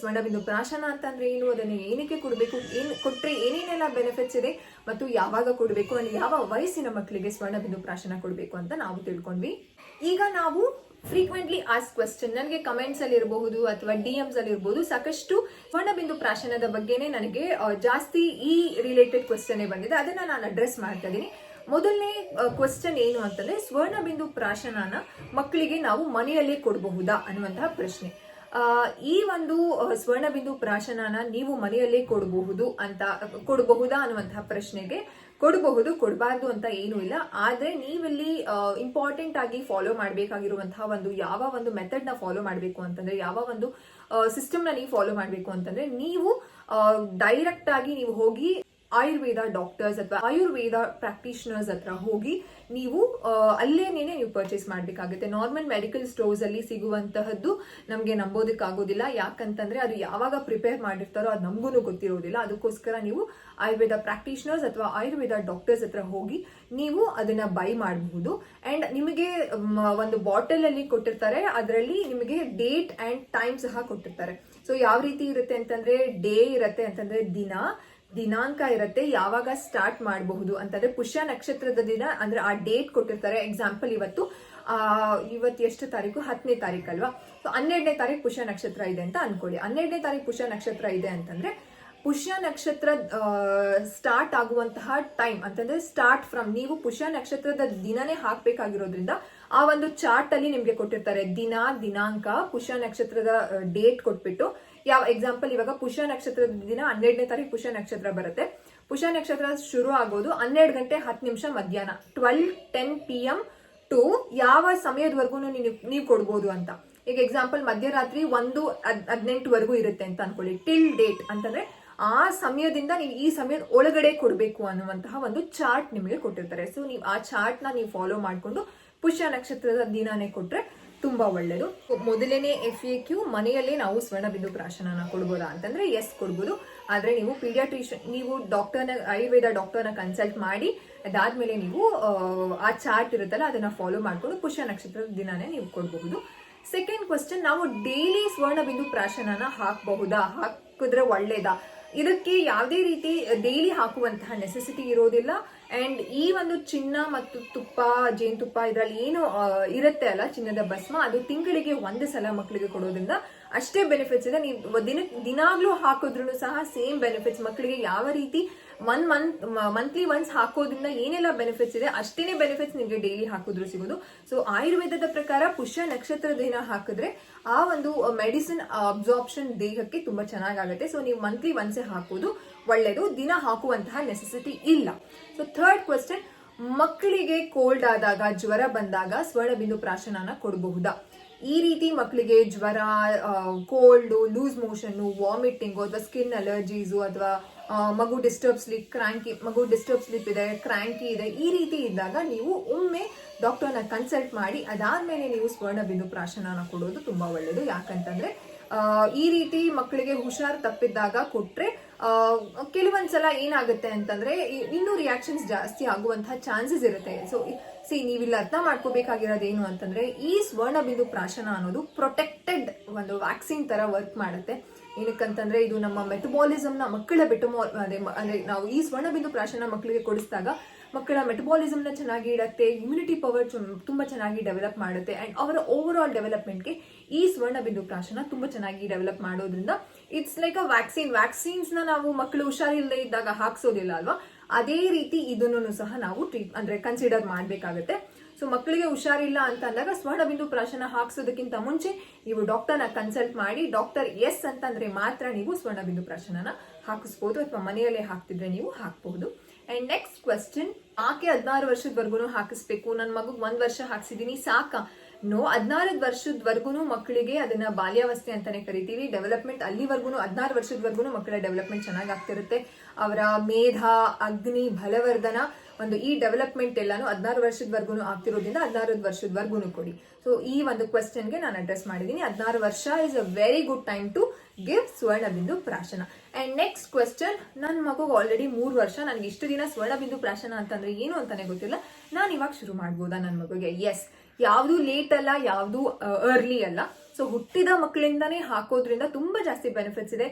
ಸ್ವರ್ಣಬಿಂದು ಪ್ರಾಶನ ಅಂತಂದ್ರೆ ಏನು? ಅದನ್ನು ಏನಕ್ಕೆ ಕೊಡಬೇಕು? ಏನು ಕೊಟ್ಟರೆ ಏನೇನೆಲ್ಲ ಬೆನಿಫಿಟ್ಸ್ ಇದೆ ಮತ್ತು ಯಾವಾಗ ಕೊಡಬೇಕು ಅಂಡ್ ಯಾವ ವಯಸ್ಸಿನ ಮಕ್ಕಳಿಗೆ ಸ್ವರ್ಣಬಿಂದು ಪ್ರಾಶನ ಕೊಡಬೇಕು ಅಂತ ನಾವು ತಿಳ್ಕೊಂಡ್ವಿ. ಈಗ ನಾವು ಫ್ರೀಕ್ವೆಂಟ್ಲಿ ಆಸ್ ಕ್ವೆಶ್ಚನ್ ನನಗೆ ಕಮೆಂಟ್ಸ್ ಅಲ್ಲಿ ಇರಬಹುದು ಅಥವಾ ಡಿ ಎಮ್ಸ್ ಅಲ್ಲಿ ಇರಬಹುದು ಸಾಕಷ್ಟು ಸ್ವರ್ಣಬಿಂದು ಪ್ರಾಶನದ ಬಗ್ಗೆನೇ ನನಗೆ ಜಾಸ್ತಿ ಈ ರಿಲೇಟೆಡ್ ಕ್ವೆಶ್ಚನ್ ಬಂದಿದೆ. ಅದನ್ನ ನಾನು ಅಡ್ರೆಸ್ ಮಾಡ್ತಾ ಇದ್ದೀನಿ ಮೊದಲನೇ ಕ್ವಶನ್ ಏನು ಅಂತಂದ್ರೆ ಸ್ವರ್ಣಬಿಂದು ಪ್ರಾಶನನ ಮಕ್ಕಳಿಗೆ ನಾವು ಮನೆಯಲ್ಲೇ ಕೊಡಬಹುದಾ ಅನ್ನುವಂತಹ ಪ್ರಶ್ನೆ. ಈ ಒಂದು ಸ್ವರ್ಣ ಸ್ವರ್ಣಬಿಂದು ಪ್ರಾಶನಾನ ನೀವು ಮನೆಯಲ್ಲೇ ಕೊಡಬಹುದು ಅಂತ, ಕೊಡಬಹುದಾ ಅನ್ನುವಂತಹ ಪ್ರಶ್ನೆಗೆ ಕೊಡಬಹುದು, ಕೊಡಬಾರ್ದು ಅಂತ ಏನೂ ಇಲ್ಲ. ಆದರೆ ನೀವಿಲ್ಲಿ ಇಂಪಾರ್ಟೆಂಟ್ ಆಗಿ ಫಾಲೋ ಮಾಡಬೇಕಾಗಿರುವಂತಹ ಒಂದು ಯಾವ ಒಂದು ಮೆಥಡ್ನ ಫಾಲೋ ಮಾಡಬೇಕು ಅಂತಂದ್ರೆ, ಯಾವ ಒಂದು ಸಿಸ್ಟಮ್ನ ನೀವು ಫಾಲೋ ಮಾಡಬೇಕು ಅಂತಂದ್ರೆ, ನೀವು ಡೈರೆಕ್ಟ್ ಆಗಿ ನೀವು ಹೋಗಿ ಆಯುರ್ವೇದ ಡಾಕ್ಟರ್ಸ್ ಅಥವಾ ಆಯುರ್ವೇದ ಪ್ರಾಕ್ಟೀಷನರ್ಸ್ ಹತ್ರ ಹೋಗಿ ನೀವು ಅಲ್ಲೇನೇ ನೀವು ಪರ್ಚೇಸ್ ಮಾಡಬೇಕಾಗುತ್ತೆ. ನಾರ್ಮಲ್ ಮೆಡಿಕಲ್ ಸ್ಟೋರ್ಸ್ ಅಲ್ಲಿ ಸಿಗುವಂತಹದ್ದು ನಮಗೆ ನಂಬೋದಕ್ಕಾಗೋದಿಲ್ಲ. ಯಾಕಂತಂದ್ರೆ ಅದು ಯಾವಾಗ ಪ್ರಿಪೇರ್ ಮಾಡಿರ್ತಾರೋ ಅದು ನಮಗೂ ಗೊತ್ತಿರೋದಿಲ್ಲ. ಅದಕ್ಕೋಸ್ಕರ ನೀವು ಆಯುರ್ವೇದ ಪ್ರಾಕ್ಟೀಷನರ್ಸ್ ಅಥವಾ ಆಯುರ್ವೇದ ಡಾಕ್ಟರ್ಸ್ ಹತ್ರ ಹೋಗಿ ನೀವು ಅದನ್ನ ಬೈ ಮಾಡಬಹುದು. ಅಂಡ್ ನಿಮಗೆ ಒಂದು ಬಾಟಲ್ ಅಲ್ಲಿ ಕೊಟ್ಟಿರ್ತಾರೆ. ಅದರಲ್ಲಿ ನಿಮಗೆ ಡೇಟ್ ಅಂಡ್ ಟೈಮ್ ಸಹ ಕೊಟ್ಟಿರ್ತಾರೆ. ಸೊ ಯಾವ ರೀತಿ ಇರುತ್ತೆ ಅಂತಂದ್ರೆ ಡೇ ಇರುತ್ತೆ ಅಂತಂದ್ರೆ ದಿನ. ದಿನಾಂಕ ಇರುತ್ತೆ, ಯಾವಾಗ ಸ್ಟಾರ್ಟ್ ಮಾಡಬಹುದು ಅಂತಂದ್ರೆ ಪುಷ್ಯ ನಕ್ಷತ್ರದ ದಿನ ಅಂದ್ರೆ ಆ ಡೇಟ್ ಕೊಟ್ಟಿರ್ತಾರೆ. ಎಕ್ಸಾಂಪಲ್ ಇವತ್ತು ಇವತ್ತು ಎಷ್ಟು ತಾರೀಕು? ಹತ್ತನೇ ತಾರೀಕು ಅಲ್ವಾ? ಸೊ ಹನ್ನೆರಡನೇ ತಾರೀಕು ಪುಷ್ಯ ನಕ್ಷತ್ರ ಇದೆ ಅಂತ ಅನ್ಕೊಳ್ಳಿ. ಹನ್ನೆರಡನೇ ತಾರೀಕು ಪುಷ್ಯ ನಕ್ಷತ್ರ ಇದೆ ಅಂತಂದ್ರೆ, ಪುಷ್ಯ ನಕ್ಷತ್ರ ಸ್ಟಾರ್ಟ್ ಆಗುವಂತಹ ಟೈಮ್ ಅಂತಂದ್ರೆ ಸ್ಟಾರ್ಟ್ ಫ್ರಮ್ ನೀವು ಪುಷ್ಯ ನಕ್ಷತ್ರದ ದಿನನೇ ಹಾಕ್ಬೇಕಾಗಿರೋದ್ರಿಂದ ಆ ಒಂದು ಚಾರ್ಟ್ ಅಲ್ಲಿ ನಿಮ್ಗೆ ಕೊಟ್ಟಿರ್ತಾರೆ. ದಿನ, ದಿನಾಂಕ, ಪುಷ್ಯ ನಕ್ಷತ್ರದ ಡೇಟ್ ಕೊಟ್ಬಿಟ್ಟು ಯಾವ ಎಕ್ಸಾಂಪಲ್ ಇವಾಗ ಪುಷ್ಯ ನಕ್ಷತ್ರದ ದಿನ ಹನ್ನೆರಡನೇ ತಾರೀಕು ಪುಷ್ಯ ನಕ್ಷತ್ರ ಬರುತ್ತೆ. ಪುಷ್ಯ ನಕ್ಷತ್ರ ಶುರು ಆಗೋದು ಹನ್ನೆರಡು ಗಂಟೆ ಹತ್ತು ನಿಮಿಷ ಮಧ್ಯಾಹ್ನ. Twelve ten P M to ಯಾವ ಸಮಯದವರೆಗೂ ನೀವು ಕೊಡ್ಬೋದು ಅಂತ. ಈಗ ಎಕ್ಸಾಂಪಲ್ ಮಧ್ಯರಾತ್ರಿ ಒಂದು ಹದ್- ಹದಿನೆಂಟುವರೆಗೂ ಇರುತ್ತೆ ಅಂತ ಅನ್ಕೊಳ್ಳಿ. ಟಿಲ್ ಡೇಟ್ ಅಂತಂದ್ರೆ ಆ ಸಮಯದಿಂದ ನೀವು ಈ ಸಮಯದ ಒಳಗಡೆ ಕೊಡಬೇಕು ಅನ್ನುವಂತಹ ಒಂದು ಚಾರ್ಟ್ ನಿಮಗೆ ಕೊಟ್ಟಿರ್ತಾರೆ. ಸೊ ನೀವು ಆ ಚಾರ್ಟ್ನ ನೀವು ಫಾಲೋ ಮಾಡಿಕೊಂಡು ಪುಷ್ಯ ನಕ್ಷತ್ರದ ದಿನಾನೇ ಕೊಟ್ರೆ ತುಂಬಾ ಒಳ್ಳೆಯದು ಮೊದಲನೇ ಎಫ್ ಎ ಕ್ಯೂ ಮನೆಯಲ್ಲೇ ನಾವು ಸ್ವರ್ಣಬಿಂದು ಪ್ರಾಶನನ ಕೊಡ್ಬೋದಾ ಅಂತಂದ್ರೆ ಎಸ್ ಕೊಡ್ಬೋದು. ಆದರೆ ನೀವು ಪೀಡಿಯಾಟ್ರಿಷನ್ ನೀವು ಡಾಕ್ಟರ್ನ ಆಯುರ್ವೇದ ಡಾಕ್ಟರ್ನ ಕನ್ಸಲ್ಟ್ ಮಾಡಿ ಅದಾದ್ಮೇಲೆ ನೀವು ಆ, ಚಾರ್ಟ್ ಇರುತ್ತಲ್ಲ ಅದನ್ನ ಫಾಲೋ ಮಾಡಿಕೊಂಡು ಪುಷ್ಯ ನಕ್ಷತ್ರದ ದಿನಾನೇ ನೀವು ಕೊಡಬಹುದು. ಸೆಕೆಂಡ್ ಕ್ವಶನ್ ನಾವು ಡೈಲಿ ಸ್ವರ್ಣಬಿಂದು ಪ್ರಾಶನನ ಹಾಕಬಹುದಾ? ಹಾಕಿದ್ರೆ ಒಳ್ಳೇದಾ? ಇದಕ್ಕೆ ಯಾವುದೇ ರೀತಿ ಡೈಲಿ ಹಾಕುವಂತಹ ನೆಸೆಸಿಟಿ ಇರೋದಿಲ್ಲ. ಅಂಡ್ ಈ ಒಂದು ಚಿನ್ನ ಮತ್ತು ತುಪ್ಪ ಜೇನುತುಪ್ಪ ಇದರಲ್ಲಿ ಏನು ಇರುತ್ತೆ ಅಲ್ಲ ಚಿನ್ನದ ಭಸ್ಮ, ಅದು ತಿಂಗಳಿಗೆ ಒಂದು ಸಲ ಮಕ್ಕಳಿಗೆ ಕೊಡೋದ್ರಿಂದ ಅಷ್ಟೇ ಬೆನಿಫಿಟ್ಸ್ ಇದೆ. ನೀವು ದಿನ ದಿನಾಗ್ಲೂ ಹಾಕಿದ್ರು ಸಹ ಸೇಮ್ ಬೆನಿಫಿಟ್ಸ್ ಮಕ್ಕಳಿಗೆ ಯಾವ ರೀತಿ ಒನ್ ಮಂತ್ ಮಂತ್ಲಿ ಒನ್ಸ್ ಹಾಕೋದ್ರಿಂದ ಏನೆಲ್ಲ ಬೆನಿಫಿಟ್ಸ್ ಇದೆ, ಅಷ್ಟೇನೆ ಬೆನಿಫಿಟ್ಸ್ ನಿಮಗೆ ಡೈಲಿ ಹಾಕಿದ್ರು ಸಿಗೋದು. ಸೊ ಆಯುರ್ವೇದದ ಪ್ರಕಾರ ಪುಷ್ಯ ನಕ್ಷತ್ರ ದಿನ ಹಾಕಿದ್ರೆ ಆ ಒಂದು ಮೆಡಿಸಿನ್ ಅಬ್ಸಾರ್ಪ್ಷನ್ ದೇಹಕ್ಕೆ ತುಂಬಾ ಚೆನ್ನಾಗಾಗುತ್ತೆ. ಸೊ ನೀವು ಮಂತ್ಲಿ ಒನ್ಸೆ ಹಾಕೋದು ಒಳ್ಳೆಯದು ದಿನ ಹಾಕುವಂತಹ ನೆಸೆಸಿಟಿ ಇಲ್ಲ. ಸೊ ಥರ್ಡ್ ಕ್ವಶನ್ ಮಕ್ಕಳಿಗೆ ಕೋಲ್ಡ್ ಆದಾಗ, ಜ್ವರ ಬಂದಾಗ ಸ್ವರ್ಣಬಿಂದು ಪ್ರಾಶನಾನ ಕೊಡಬಹುದಾ? ಈ ರೀತಿ ಮಕ್ಕಳಿಗೆ ಜ್ವರ ಕೋಲ್ಡ್ ಲೂಸ್ ಮೋಷನ್ನು ವಾಮಿಟಿಂಗು ಅಥವಾ ಸ್ಕಿನ್ ಅಲರ್ಜೀಸು ಅಥವಾ ಮಗು ಡಿಸ್ಟರ್ಬ್ ಸ್ಲೀಪ್ ಕ್ರಾಂಕಿ ಮಗು ಡಿಸ್ಟರ್ಬ್ ಸ್ಲೀಪ್ ಇದೆ ಕ್ರಾಂಕಿ ಇದೆ ಈ ರೀತಿ ಇದ್ದಾಗ ನೀವು ಒಮ್ಮೆ ಡಾಕ್ಟರ್ನ ಕನ್ಸಲ್ಟ್ ಮಾಡಿ ಅದಾದಮೇಲೆ ನೀವು ಸ್ವರ್ಣ ಬಿಂದು ಪ್ರಾಶನನ ಕೊಡೋದು ತುಂಬಾ ಒಳ್ಳೆಯದು ಯಾಕಂತಂದ್ರೆ ಈ ರೀತಿ ಮಕ್ಕಳಿಗೆ ಹುಷಾರ್ ತಪ್ಪಿದ್ದಾಗ ಕೊಟ್ರೆ ಆ, ಕೆಲವೊಂದ್ಸಲ ಏನಾಗುತ್ತೆ ಅಂತಂದ್ರೆ ಇನ್ನೂ ರಿಯಾಕ್ಷನ್ಸ್ ಜಾಸ್ತಿ ಆಗುವಂತಹ ಚಾನ್ಸಸ್ ಇರುತ್ತೆ. ಸೊ ಸಿ ನೀವಿಲ್ಲಿ ಅರ್ಥ ಮಾಡ್ಕೋಬೇಕಾಗಿರೋದು ಏನು ಅಂತಂದ್ರೆ, ಈ ಸ್ವರ್ಣಬಿಂದು ಪ್ರಾಶನ ಅನ್ನೋದು ಪ್ರೊಟೆಕ್ಟೆಡ್ ಒಂದು ವ್ಯಾಕ್ಸಿನ್ ತರ ವರ್ಕ್ ಮಾಡುತ್ತೆ. ಏನಕ್ಕಂತಂದ್ರೆ, ಇದು ನಮ್ಮ ಮೆಟಬಾಲಿಸಮ್ನ ಮಕ್ಕಳ ಬೆಟಮೋ ಅದೇ ನಾವು ಈ ಸ್ವರ್ಣಬಿಂದು ಪ್ರಾಶನ ಮಕ್ಕಳಿಗೆ ಕೊಡಿಸಿದಾಗ, ಮಕ್ಕಳ ಮೆಟಬಾಲಿಸಮ್ನ ಚೆನ್ನಾಗಿ ಇಡತ್ತೆ ಇಮ್ಯುನಿಟಿ ಪವರ್ ತುಂಬಾ ಚೆನ್ನಾಗಿ ಡೆವಲಪ್ ಮಾಡುತ್ತೆ ಅಂಡ್ ಅವರ ಓವರ್ ಆಲ್ ಡೆವಲಪ್ಮೆಂಟ್ಗೆ ಈ ಸ್ವರ್ಣಬಿಂದು ಪ್ರಾಶನ ತುಂಬಾ ಚೆನ್ನಾಗಿ ಡೆವಲಪ್ ಮಾಡೋದ್ರಿಂದ ಇಟ್ಸ್ ಲೈಕ್ ಅ ವ್ಯಾಕ್ಸಿನ್ ವ್ಯಾಕ್ಸಿನ್ಸ್ನ ನಾವು ಮಕ್ಕಳು ಹುಷಾರಿಲ್ಲದೆ ಇದ್ದಾಗ ಹಾಕ್ಸೋದಿಲ್ಲ ಅಲ್ವಾ? ಅದೇ ರೀತಿ ಇದನ್ನು ಸಹ ನಾವು ಟ್ರೀಟ್ ಅಂದ್ರೆ ಕನ್ಸಿಡರ್ ಮಾಡಬೇಕಾಗುತ್ತೆ. ಸೊ ಮಕ್ಕಳಿಗೆ ಹುಷಾರಿಲ್ಲ ಅಂತ ಅಂದಾಗ ಸ್ವರ್ಣಬಿಂದು ಪ್ರಾಶನ ಹಾಕ್ಸೋದಕ್ಕಿಂತ ಮುಂಚೆ ನೀವು ಡಾಕ್ಟರ್ನ ಕನ್ಸಲ್ಟ್ ಮಾಡಿ ಡಾಕ್ಟರ್ ಎಸ್ ಅಂತಂದ್ರೆ ಮಾತ್ರ ನೀವು ಸ್ವರ್ಣಬಿಂದು ಪ್ರಾಶನನ ಹಾಕಿಸ್ಬೋದು ಅಥವಾ ಮನೆಯಲ್ಲೇ ಹಾಕ್ತಿದ್ರೆ ನೀವು ಹಾಕ್ಬಹುದು. ಅಂಡ್ ನೆಕ್ಸ್ಟ್ ಕ್ವೆಶ್ಚನ್ ಆಕೆ ಹದಿನಾರು ವರ್ಷದವರೆಗೂ ಹಾಕಿಸ್ಬೇಕು. ನನ್ನ ಮಗುಗೆ ಒಂದು ವರ್ಷ ಹಾಕ್ಸಿದೀನಿ, ಸಾಕ? ನೋ ಹದಿನಾರು ವರ್ಷದವರೆಗೂ ಮಕ್ಕಳಿಗೆ ಅದನ್ನ ಬಾಲ್ಯಾವಸ್ಥೆ ಅಂತಾನೆ ಕರಿತೀವಿ. ಡೆವಲಪ್ಮೆಂಟ್ ಅಲ್ಲಿವರೆಗೂ ಹದಿನಾರು ವರ್ಷದವರೆಗೂ ಮಕ್ಕಳ ಡೆವಲಪ್ಮೆಂಟ್ ಚೆನ್ನಾಗಿ ಆಗ್ತಿರುತ್ತೆ ಅವರ ಮೇಧ, ಅಗ್ನಿ, ಬಲವರ್ಧನ ಒಂದು ಈ ಡೆವಲಪ್ಮೆಂಟ್ ಎಲ್ಲಾನು ಹದಿನಾರು ವರ್ಷದವರೆಗೂ ಆಗ್ತಿರೋದ್ರಿಂದ ಹದಿನಾರು ವರ್ಷದವರೆಗೂ ಕೊಡಿ. ಸೊ ಈ ಒಂದು ಕ್ವಶನ್ಗೆ ನಾನು ಅಡ್ರೆಸ್ ಮಾಡಿದ್ದೀನಿ ಹದಿನಾರು ವರ್ಷ is a very good time to give Swarnabindu Prashana. And next question ನನ್ನ ಮಗು ಆಲ್ರೆಡಿ ಮೂರು ವರ್ಷ, ನನಗೆ ಇಷ್ಟು ದಿನ ಸ್ವರ್ಣ ಬಿಂದು ಪ್ರಾಶನ ಅಂತಂದ್ರೆ ಏನು ಅಂತಾನೆ ಗೊತ್ತಿಲ್ಲ. ನಾನು ಇವಾಗ ಶುರು ಮಾಡ್ಬೋದಾ ನನ್ನ ಮಗುಗೆ? ಎಸ್ ಯಾವುದು ಲೇಟ್ ಅಲ್ಲ, ಯಾವುದು ಅರ್ಲಿ ಅಲ್ಲ. ಸೊ ಹುಟ್ಟಿದ ಮಕ್ಕಳಿಂದಾನೇ ಹಾಕೋದ್ರಿಂದ ತುಂಬಾ ಜಾಸ್ತಿ ಬೆನಿಫಿಟ್ಸ್ ಇದೆ.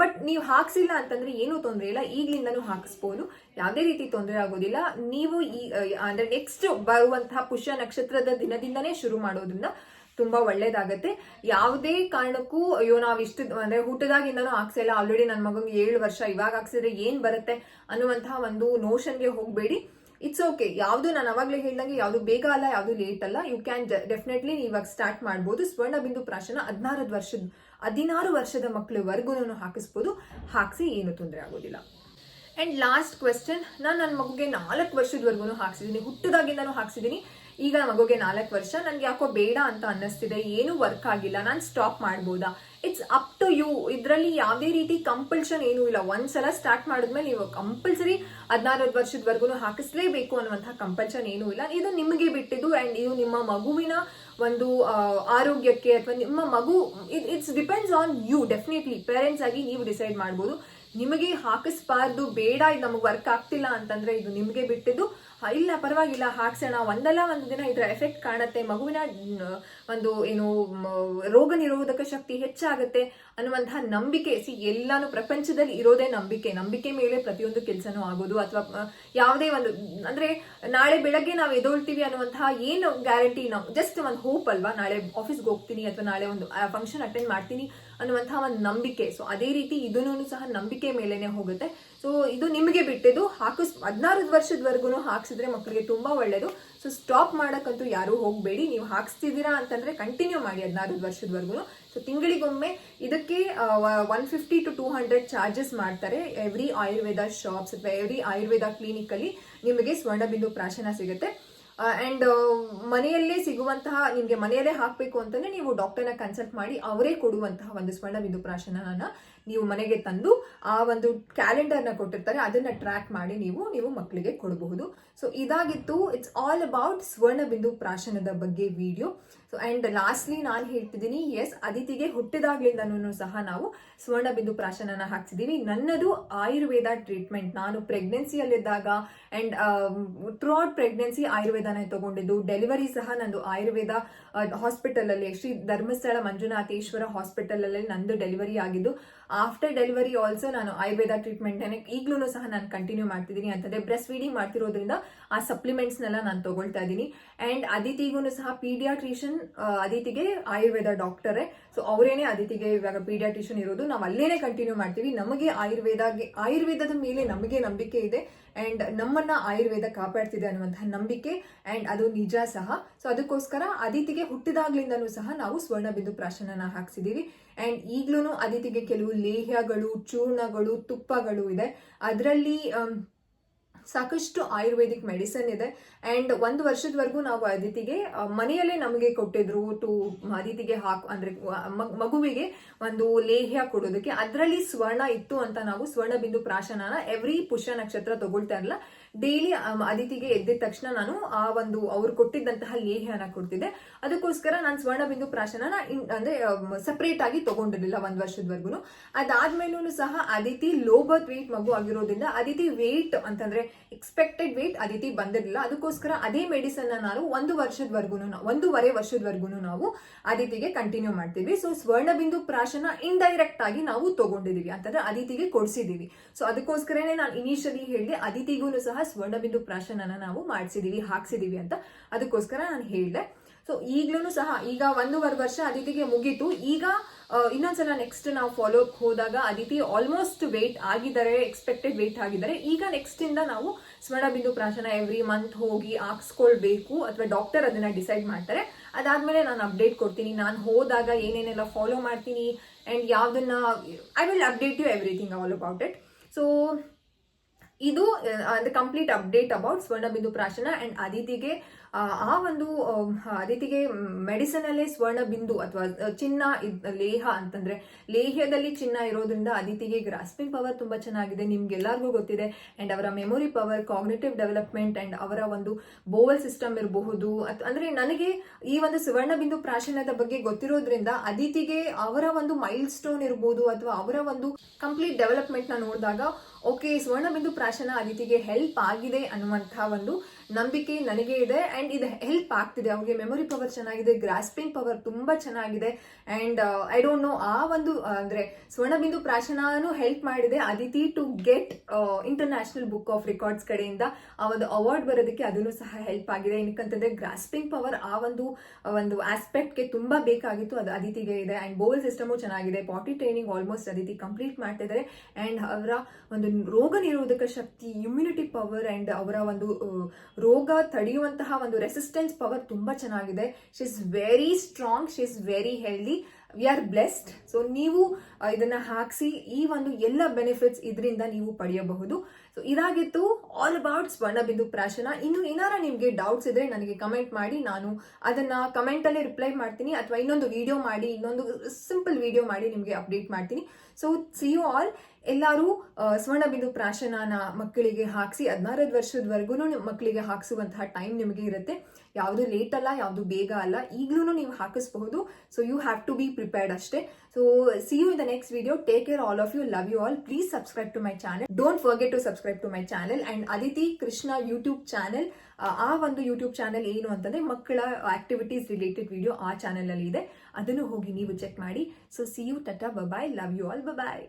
ಬಟ್ ನೀವು ಹಾಕ್ಸಿಲ್ಲ ಅಂತಂದ್ರೆ ಏನೂ ತೊಂದರೆ ಇಲ್ಲ. ಈಗ್ಲಿಂದನೂ ಹಾಕಿಸ್ಬೋದು. ಯಾವುದೇ ರೀತಿ ತೊಂದರೆ ಆಗೋದಿಲ್ಲ. ನೀವು ಈ ಅಂದ್ರೆ ನೆಕ್ಸ್ಟ್ ಬರುವಂತಹ ಪುಷ್ಯ ನಕ್ಷತ್ರದ ದಿನದಿಂದನೇ ಶುರು ಮಾಡೋದ್ರಿಂದ ತುಂಬಾ ಒಳ್ಳೇದಾಗತ್ತೆ. ಯಾವುದೇ ಕಾರಣಕ್ಕೂ, ಅಯ್ಯೋ, ನಾವು ಇಷ್ಟು, ಅಂದ್ರೆ ಹುಟ್ಟದಾಗಿಂದನೂ ಹಾಕ್ಸಿಲ್ಲ. ಆಲ್ರೆಡಿ ನನ್ನ ಮಗಂಗೆ ಏಳು ವರ್ಷ ಇವಾಗ ಹಾಕ್ಸಿದ್ರೆ ಏನ್ ಬರುತ್ತೆ ಅನ್ನುವಂತಹ ಒಂದು ನೋಷನ್ಗೆ ಹೋಗಬೇಡಿ. ಇಟ್ಸ್ ಓಕೆ ಯಾವುದು ನಾನು ಅವಾಗಲೇ ಹೇಳ್ದಂಗೆ ಯಾವುದು ಬೇಗ ಅಲ್ಲ, ಯಾವುದು ಲೇಟ್ ಅಲ್ಲ. ಯು ಕ್ಯಾನ್ ಡೆಫಿನೆಟ್ಲಿ ಇವಾಗ ಸ್ಟಾರ್ಟ್ ಮಾಡ್ಬೋದು. ಸ್ವರ್ಣ ಬಿಂದು ಪ್ರಾಶನ ಹದಿನಾರು ವರ್ಷದ ಹದಿನಾರು ವರ್ಷದ ಮಕ್ಕಳವರೆಗೂ ಹಾಕಿಸ್ಬೋದು. ಹಾಕಿಸಿ ಏನು ತೊಂದರೆ ಆಗೋದಿಲ್ಲ. ಅಂಡ್ ಲಾಸ್ಟ್ ಕ್ವೆಶನ್ ನಾನು ನನ್ನ ಮಗುಗೆ ನಾಲ್ಕು ವರ್ಷದವರೆಗೂ ಹಾಕ್ಸಿದ್ದೀನಿ ಹುಟ್ಟದಾಗಿಂದನೂ ಹಾಕ್ಸಿದ್ದೀನಿ ಈಗ ಮಗುಗೆ ನಾಲ್ಕು ವರ್ಷ. ನನಗೆ ಯಾಕೋ ಬೇಡ ಅಂತ ಅನ್ನಿಸ್ತಿದೆ. ಏನೂ ವರ್ಕ್ ಆಗಿಲ್ಲ. ನಾನು ಸ್ಟಾಪ್ ಮಾಡ್ಬೋದಾ? ಇಟ್ಸ್ ಅಪ್ ಟು ಯು ಇದರಲ್ಲಿ ಯಾವುದೇ ರೀತಿ ಕಂಪಲ್ಷನ್ ಏನೂ ಇಲ್ಲ. ಒಂದ್ಸಲ ಸ್ಟಾರ್ಟ್ ಮಾಡಿದ್ಮೇಲೆ ನೀವು ಕಂಪಲ್ಸರಿ ಹದಿನಾರು ವರ್ಷದವರೆಗೂ ಹಾಕಿಸ್ಲೇಬೇಕು ಅನ್ನುವಂತಹ ಕಂಪಲ್ಷನ್ ಏನೂ ಇಲ್ಲ. ಇದು ನಿಮಗೆ ಬಿಟ್ಟಿದ್ದು ಅಂಡ್ ಇದು ನಿಮ್ಮ ಮಗುವಿನ ಒಂದು ಆರೋಗ್ಯಕ್ಕೆ ಅಥವಾ ನಿಮ್ಮ ಮಗು it's depends on you definitely parents ಆಗಿ ನೀವು ಡಿಸೈಡ್ ಮಾಡ್ಬೋದು. ನಿಮಗೆ ಹಾಕಿಸ್ಬಾರ್ದು, ಬೇಡ, ಇದು ನಮಗೆ ವರ್ಕ್ ಆಗ್ತಿಲ್ಲ ಅಂತಂದ್ರೆ ಇದು ನಿಮಗೆ ಬಿಟ್ಟಿದ್ದು. ಇಲ್ಲ, ಪರವಾಗಿಲ್ಲ, ಹಾಕ್ಸೋಣ. ಒಂದಲ್ಲ ಒಂದು ದಿನ ಇದರ ಎಫೆಕ್ಟ್ ಕಾಣುತ್ತೆ. ಮಗುವಿನ ಒಂದು ಏನು ರೋಗ ನಿರೋಧಕ ಶಕ್ತಿ ಹೆಚ್ಚಾಗುತ್ತೆ ಅನ್ನುವಂತಹ ನಂಬಿಕೆ. ಸಿ, ಎಲ್ಲಾನು ಪ್ರಪಂಚದಲ್ಲಿ ಇರೋದೇ ನಂಬಿಕೆ. ನಂಬಿಕೆ ಮೇಲೆ ಪ್ರತಿಯೊಂದು ಕೆಲಸನೂ ಆಗೋದು ಅಥವಾ ಯಾವುದೇ ಒಂದು, ಅಂದ್ರೆ ನಾಳೆ ಬೆಳಗ್ಗೆ ನಾವು ಎದೊಳ್ತೀವಿ ಅನ್ನುವಂತಹ ಏನು ಗ್ಯಾರಂಟಿ ನಾವು ಜಸ್ಟ್ ಒಂದು ಹೋಪ್ ಅಲ್ವಾ? ನಾಳೆ ಆಫೀಸ್ಗೆ ಹೋಗ್ತೀನಿ ಅಥವಾ ನಾಳೆ ಒಂದು ಫಂಕ್ಷನ್ ಅಟೆಂಡ್ ಮಾಡ್ತೀನಿ ಅನ್ನುವಂತಹ ಒಂದು ನಂಬಿಕೆ. ಸೊ ಅದೇ ರೀತಿ ಇದನ್ನು ಸಹ ನಂಬಿಕೆ ಮೇಲೆನೆ ಹೋಗುತ್ತೆ. ಸೊ ಇದು ನಿಮಗೆ ಬಿಟ್ಟಿದ್ದು. ಹಾಕಿಸ್ ಹದಿನಾರು ವರ್ಷದವರೆಗೂ ಹಾಕ್ಸಿದ್ರೆ ಮಕ್ಕಳಿಗೆ ತುಂಬಾ ಒಳ್ಳೇದು. ಸೊ ಸ್ಟಾಪ್ ಮಾಡೋಕ್ಕಂತೂ ಯಾರು ಹೋಗಬೇಡಿ. ನೀವು ಹಾಕ್ಸ್ತಿದ್ದೀರಾ ಅಂತಂದ್ರೆ ಕಂಟಿನ್ಯೂ ಮಾಡಿ ಹದಿನಾರು ವರ್ಷದವರೆಗೂ ಸೊ ತಿಂಗಳಿಗೊಮ್ಮೆ ಇದಕ್ಕೆ one fifty to two hundred charges ಮಾಡ್ತಾರೆ. ಎವ್ರಿ ಆಯುರ್ವೇದ ಶಾಪ್ಸ್ ಅಥವಾ ಎವ್ರಿ ಆಯುರ್ವೇದ ಕ್ಲಿನಿಕ್ ಅಲ್ಲಿ ನಿಮಗೆ ಸ್ವರ್ಣಬಿಂದು ಪ್ರಾಶನ ಸಿಗುತ್ತೆ. ಅಂಡ್ ಮನೆಯಲ್ಲೇ ಸಿಗುವಂತಹ, ನಿಮಗೆ ಮನೆಯಲ್ಲೇ ಹಾಕಬೇಕು ಅಂತಂದ್ರೆ ನೀವು ಡಾಕ್ಟರ್ನ ಕನ್ಸಲ್ಟ್ ಮಾಡಿ ಅವರೇ ಕೊಡುವಂತಹ ಒಂದು ಸ್ವರ್ಣಬಿಂದು ಪ್ರಾಶನನ ನೀವು ಮನೆಗೆ ತಂದು ಆ ಒಂದು ಕ್ಯಾಲೆಂಡರ್ನ ಕೊಟ್ಟಿರ್ತಾರೆ, ಅದನ್ನ ಟ್ರ್ಯಾಕ್ ಮಾಡಿ ನೀವು ನೀವು ಮಕ್ಕಳಿಗೆ ಕೊಡಬಹುದು. ಸೊ ಇದಾಗಿತ್ತು. ಇಟ್ಸ್ ಆಲ್ ಅಬೌಟ್ ಸ್ವರ್ಣಬಿಂದು ಪ್ರಾಶನದ ಬಗ್ಗೆ ವಿಡಿಯೋ ಸೊ ಅಂಡ್ ಲಾಸ್ಟ್ಲಿ ನಾನು ಹೇಳ್ತಿದ್ದೀನಿ ಎಸ್ ಅದಿತಿಗೆ ಹುಟ್ಟಿದಾಗ್ಲಿಂದನೂ ಸಹ ನಾವು ಸ್ವರ್ಣಬಿಂದು ಪ್ರಾಶನನ ಹಾಕ್ಸಿದ್ದೀವಿ ನನ್ನದು ಆಯುರ್ವೇದ ಟ್ರೀಟ್ಮೆಂಟ್ ನಾನು ಪ್ರೆಗ್ನೆನ್ಸಿಯಲ್ಲಿದ್ದಾಗ ಅಂಡ್ ಥ್ರೂಔಟ್ ಪ್ರೆಗ್ನೆನ್ಸಿ ಆಯುರ್ವೇದನ ತಗೊಂಡಿದ್ದು. ಡೆಲಿವರಿ ಸಹ ನಂದು ಆಯುರ್ವೇದ ಹಾಸ್ಪಿಟಲಲ್ಲಿ ಶ್ರೀ ಧರ್ಮಸ್ಥಳ ಮಂಜುನಾಥೇಶ್ವರ ಹಾಸ್ಪಿಟಲಲ್ಲಿ ನಂದು ಡೆಲಿವರಿ ಆಗಿದ್ದು. ಆಫ್ಟರ್ ಡೆಲಿವರಿ ಆಲ್ಸೋ ನಾನು ಆಯುರ್ವೇದ ಟ್ರೀಟ್ಮೆಂಟ್ ಈಗಲೂ ಸಹ ನಾನು ಕಂಟಿನ್ಯೂ ಮಾಡ್ತಿದ್ದೀನಿ ಅಂತಂದ್ರೆ ಬ್ರೆಸ್ಟ್ ಫೀಡಿಂಗ್ ಮಾಡ್ತಿರೋದ್ರಿಂದ ಆ ಸಪ್ಲಿಮೆಂಟ್ಸ್ನೆಲ್ಲ ನಾನು ತಗೊಳ್ತಾ ಇದ್ದೀನಿ. ಅಂಡ್ ಅದಿತಿಗೂ ಸಹ ಪೀಡಿಯಾಟ್ರಿಷಿಯನ್ ಅದಿತಿಗೆ ಆಯುರ್ವೇದ ಡಾಕ್ಟರೇ ಸೊ ಅವರೇನೆ ಅದಿತಿಗೆ ಇವಾಗ ಪೀಡಿಯಾಟ್ರಿಷಿಯನ್ ಇರೋದು. ನಾವು ಅಲ್ಲೇನೆ ಕಂಟಿನ್ಯೂ ಮಾಡ್ತೀವಿ. ನಮಗೆ ಆಯುರ್ವೇದಗೆ ಆಯುರ್ವೇದದ ಮೇಲೆ ನಮಗೆ ನಂಬಿಕೆ ಇದೆ. ಅಂಡ್ ನಮ್ಮನ್ನ ಆಯುರ್ವೇದ ಕಾಪಾಡ್ತಿದೆ ಅನ್ನುವಂತಹ ನಂಬಿಕೆ ಅಂಡ್ ಅದು ನಿಜ ಸಹ. ಸೊ ಅದಕ್ಕೋಸ್ಕರ ಅದಿತಿಗೆ ಹುಟ್ಟಿದಾಗ್ಲಿಂದನೂ ಸಹ ನಾವು ಸ್ವರ್ಣಬಿಂದು ಪ್ರಾಶನನ ಹಾಕ್ಸಿದೀವಿ. ಅಂಡ್ ಈಗ್ಲೂ ಅದಿತಿಗೆ ಕೆಲವು ಲೇಹ್ಯಗಳು, ಚೂರ್ಣಗಳು, ತುಪ್ಪಗಳು ಇದೆ. ಅದರಲ್ಲಿ ಸಾಕಷ್ಟು ಆಯುರ್ವೇದಿಕ್ ಮೆಡಿಸನ್ ಇದೆ. ಆ್ಯಂಡ್ ಒಂದು ವರ್ಷದವರೆಗೂ ನಾವು ಅದಿತಿಗೆ ಮನೆಯಲ್ಲೇ ನಮಗೆ ಕೊಟ್ಟಿದ್ರು ಟು ಅದಿತಿಗೆ ಹಾಕು, ಅಂದ್ರೆ ಮಗುವಿಗೆ ಒಂದು ಲೇಹ್ಯ ಕೊಡೋದಕ್ಕೆ. ಅದರಲ್ಲಿ ಸ್ವರ್ಣ ಇತ್ತು ಅಂತ ನಾವು ಸ್ವರ್ಣ ಬಿಂದು ಪ್ರಾಶನನ ಎವ್ರಿ ಪುಷ್ಯ ನಕ್ಷತ್ರ ತಗೊಳ್ತಾ ಇರಲ್ಲ ಡೈಲಿ ಅದಿತಿಗೆ ಎದ್ದಿದ ತಕ್ಷಣ ನಾನು ಆ ಒಂದು ಅವ್ರು ಕೊಟ್ಟಿದ್ದಂತಹ ಲೇಹ್ಯನ ಕೊಡ್ತಿದ್ದೆ. ಅದಕ್ಕೋಸ್ಕರ ನಾನು ಸ್ವರ್ಣ ಬಿಂದು ಪ್ರಾಶನನ ಇನ್- ಅಂದ್ರೆ ಸಪರೇಟ್ ಆಗಿ ತಗೊಂಡಿರ್ಲಿಲ್ಲ ಒಂದ್ ವರ್ಷದವರೆಗೂ ಅದಾದ್ಮೇಲೂ ಸಹ ಅದಿತಿ ಲೋ ಬರ್ತ್ ವೇಟ್ ಮಗು ಆಗಿರೋದ್ರಿಂದ ಅದಿತಿ ವೇಟ್ ಅಂತಂದ್ರೆ ಎಕ್ಸ್ಪೆಕ್ಟೆಡ್ ವೇಟ್ ಅದಿತಿ ಬಂದಿರಲಿಲ್ಲ. ಅದಕ್ಕೋಸ್ಕರ ಅದೇ ಮೆಡಿಸನ್ ನಾವು ಒಂದು ವರ್ಷದವರೆಗೂ ಒಂದೂವರೆ ವರ್ಷದವರೆಗೂ ನಾವು ಅದಿತಿಗೆ ಕಂಟಿನ್ಯೂ ಮಾಡ್ತೀವಿ ಸೊ ಸ್ವರ್ಣಬಿಂದು ಪ್ರಾಶನ ಇಂಡೈರೆಕ್ಟ್ ಆಗಿ ನಾವು ತಗೊಂಡಿದೀವಿ. ಅಂತಂದ್ರೆ ಅದಿತಿಗೆ ಕೊಡಿಸಿದೀವಿ. ಸೊ ಅದಕ್ಕೋಸ್ಕರನೇ ನಾನು ಇನಿಷಿಯಲಿ ಹೇಳಿದೆ ಅದಿತಿಗೂ ಸಹ ಸ್ವರ್ಣಬಿಂದು ಪ್ರಾಶನನ ನಾವು ಮಾಡಿಸಿದೀವಿ, ಹಾಕ್ಸಿದೀವಿ ಅಂತ ಅದಕ್ಕೋಸ್ಕರ ನಾನು ಹೇಳಿದೆ. ಸೊ ಈಗ್ಲೂ ಸಹ ಈಗ ಒಂದೂವರೆ ವರ್ಷ ಅದಿತಿಗೆ ಮುಗೀತು. ಈಗ ಇನ್ನೊಂದ್ಸಲ ನೆಕ್ಸ್ಟ್ ನಾವು ಫಾಲೋ ಅಪ್ ಹೋದಾಗ ಅದಿತಿ ಆಲ್ಮೋಸ್ಟ್ ವೇಟ್ ಆಗಿದ್ದಾರೆ ಎಕ್ಸ್ಪೆಕ್ಟೆಡ್ ವೇಟ್ ಆಗಿದ್ದಾರೆ. ಈಗ ನೆಕ್ಸ್ಟ್ ಇಂದ ನಾವು ಸ್ವರ್ಣಬಿಂದು ಪ್ರಾಶನ ಎವ್ರಿ ಮಂತ್ ಹೋಗಿ ಹಾಕ್ಸ್ಕೊಳ್ಬೇಕು ಅಥವಾ ಡಾಕ್ಟರ್ ಅದನ್ನ ಡಿಸೈಡ್ ಮಾಡ್ತಾರೆ. ಅದಾದ್ಮೇಲೆ ನಾನು ಅಪ್ಡೇಟ್ ಕೊಡ್ತೀನಿ. ನಾನು ಹೋದಾಗ ಏನೇನೆಲ್ಲ ಫಾಲೋ ಮಾಡ್ತೀನಿ ಅಂಡ್ ಯಾವ್ದನ್ನ I will update you everything all about it so ಇದು ಅಂದ್ರೆ complete update about Swarnabindu Prashana and ಅದಿತಿಗೆ ಆ, ಒಂದು ಅದಿತಿಗೆ ಮೆಡಿಸನ್ ಅಲ್ಲೇ ಸ್ವರ್ಣ ಬಿಂದು ಅಥವಾ ಚಿನ್ನ ಲೇಹ ಅಂತಂದ್ರೆ ಲೇಹ್ಯದಲ್ಲಿ ಚಿನ್ನ ಇರೋದ್ರಿಂದ ಅದಿತಿಗೆ ಗ್ರಾಸ್ಪಿಂಗ್ ಪವರ್ ತುಂಬಾ ಚೆನ್ನಾಗಿದೆ ನಿಮ್ಗೆಲ್ಲರಿಗೂ ಗೊತ್ತಿದೆ. ಅಂಡ್ ಅವರ memory power cognitive development and ಅವರ ಒಂದು ಬೋವಲ್ ಸಿಸ್ಟಮ್ ಇರಬಹುದು. ಅಂದ್ರೆ ನನಗೆ ಈ ಒಂದು ಸುವರ್ಣ ಬಿಂದು ಪ್ರಾಶನದ ಬಗ್ಗೆ ಗೊತ್ತಿರೋದ್ರಿಂದ ಅದಿತಿಗೆ ಅವರ ಒಂದು ಮೈಲ್ ಸ್ಟೋನ್ ಇರಬಹುದು ಅಥವಾ ಅವರ ಒಂದು ಕಂಪ್ಲೀಟ್ ಡೆವಲಪ್ಮೆಂಟ್ನ ನೋಡಿದಾಗ ಓಕೆ ಸ್ವರ್ಣ ಬಿಂದು ಪ್ರಾಶನ ಅದಿತಿಗೆ ಹೆಲ್ಪ್ ಆಗಿದೆ ಅನ್ನುವಂತಹ ಒಂದು ನಂಬಿಕೆ ನನಗೆ ಇದೆ. ಅಂಡ್ ಇದು ಹೆಲ್ಪ್ ಆಗ್ತಿದೆ. ಅವ್ರಿಗೆ ಮೆಮೊರಿ ಪವರ್ ಚೆನ್ನಾಗಿದೆ ಗ್ರಾಸ್ಪಿಂಗ್ ಪವರ್ ತುಂಬಾ ಚೆನ್ನಾಗಿದೆ. ಅಂಡ್ ಐ ಡೋಂಟ್ ನೋ ಆ ಒಂದು ಅಂದರೆ ಅಂದ್ರೆ ಸ್ವರ್ಣಬಿಂದು ಪ್ರಾಶನೂ ಹೆಲ್ಪ್ ಮಾಡಿದೆ Aditi to get international book of records ಕಡೆಯಿಂದ ಆ ಒಂದು ಅವಾರ್ಡ್ ಬರೋದಕ್ಕೆ ಅದನ್ನು ಸಹ ಹೆಲ್ಪ್ ಆಗಿದೆ. ಏನಕ್ಕಂತಂದ್ರೆ ಗ್ರಾಸ್ಪಿಂಗ್ ಪವರ್ ಆ ಒಂದು ಒಂದು ಆಸ್ಪೆಕ್ಟ್ಗೆ ತುಂಬಾ ಬೇಕಾಗಿತ್ತು. ಅದು ಅದಿತಿಗೆ ಇದೆ. ಅಂಡ್ ಬೋಲ್ ಸಿಸ್ಟಮು ಚೆನ್ನಾಗಿದೆ. Potty training almost Aditi complete ಮಾಡ್ತಿದ್ದಾರೆ. ಅಂಡ್ ಅವರ ಒಂದು ರೋಗ ನಿರೋಧಕ ಶಕ್ತಿ ಇಮ್ಯುನಿಟಿ ಪವರ್ ಅಂಡ್ ಅವರ ಒಂದು ರೋಗ ತಡೆಯುವಂತಹ ಒಂದು ರೆಸಿಸ್ಟೆನ್ಸ್ ಪವರ್ ತುಂಬಾ ಚೆನ್ನಾಗಿದೆ. She is very strong she is very healthy we are blessed so ನೀವು ಇದನ್ನ ಹಾಕಿಸಿ, ಈ ಒಂದು ಎಲ್ಲ ಬೆನಿಫಿಟ್ಸ್ ಇದರಿಂದ ನೀವು ಪಡೆಯಬಹುದು. ಸೊ ಇದಾಗಿತ್ತು ಆಲ್ ಅಬೌಟ್ ಸ್ವರ್ಣಬಿಂದು ಪ್ರಾಶನ. ಇನ್ನು ಏನಾರ ನಿಮಗೆ ಡೌಟ್ಸ್ ಇದ್ರೆ ನನಗೆ ಕಮೆಂಟ್ ಮಾಡಿ. ನಾನು ಅದನ್ನ ಕಮೆಂಟಲ್ಲೇ ರಿಪ್ಲೈ ಮಾಡ್ತೀನಿ. ಅಥವಾ ಇನ್ನೊಂದು ವಿಡಿಯೋ ಮಾಡಿ, ಇನ್ನೊಂದು ಸಿಂಪಲ್ ವಿಡಿಯೋ ಮಾಡಿ ನಿಮಗೆ ಅಪ್ಡೇಟ್ ಮಾಡ್ತೀನಿ. ಸೊ ಸಿ ಯು ಆಲ್ ಎಲ್ಲರೂ ಸ್ವರ್ಣ ಸ್ವರ್ಣಬಿಂದು ಪ್ರಾಶನನ ಮಕ್ಕಳಿಗೆ ಹಾಕಿಸಿ, ಹದಿನಾರದು ವರ್ಷದವರೆಗೂ ಮಕ್ಕಳಿಗೆ ಹಾಕಿಸುವಂತಹ ಟೈಮ್ ನಿಮಗೆ ಇರುತ್ತೆ. ಯಾವುದು ಲೇಟ್ ಅಲ್ಲ, ಯಾವುದು ಬೇಗ ಅಲ್ಲ ಈಗಲೂ ನೀವು ಹಾಕಿಸಬಹುದು. So you have to be prepared ಅಷ್ಟೇ. So see you in the next video take care all of you love you all please subscribe to my channel don't forget to subscribe to my channel and Aditi Krishna YouTube channel ಆ ಒಂದು YouTube channel ಏನು ಅಂತಂದ್ರೆ ಮಕ್ಕಳ activities related video ಆ channel ಅಲ್ಲಿ ಇದೆ. ಅದನ್ನು ಹೋಗಿ ನೀವು ಚೆಕ್ ಮಾಡಿ. So see you tata bye bye love you all bye bye